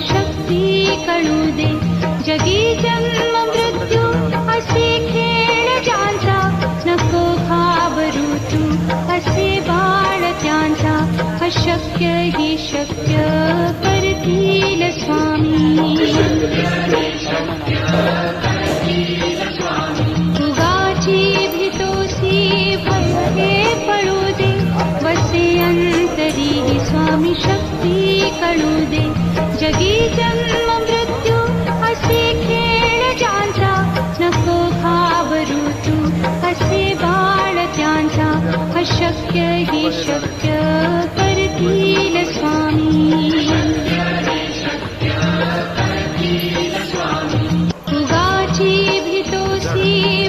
शक्ती कळू दे जगी जन्म मृत्यू असे ज्यांचा नको घाबरू तू असे बाळ त्यांचा। अशक्य ही शक्य स्वामी दे जगी जन्म मृत्यू असे खेळ ज्यांचा नको घाबरू तू असे बाळ त्यांचा अशक्य ही शक्य स्वामी।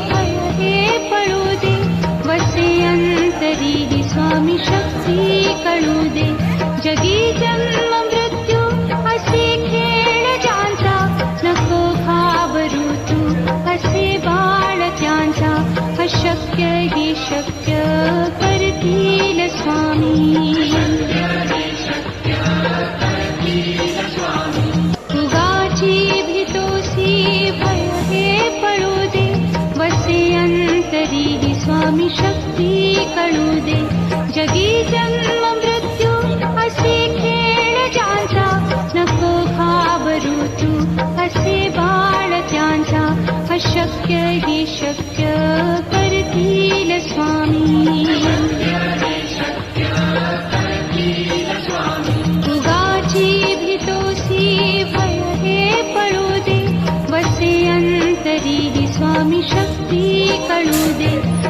भय हे पळू दे वसे अंतरी ही स्वामी शक्ती कळू दे स्वामी। भय हे पळू दे ही स्वामी शक्ती दे। जगी जन्म मृत्यू असे खेळ ज्यांचा नको घाबरू तू असे बाळ त्यांचा अशक्य ही शक्य गाची भितो पडु दे अन्तरि स्वामी शक्ति करो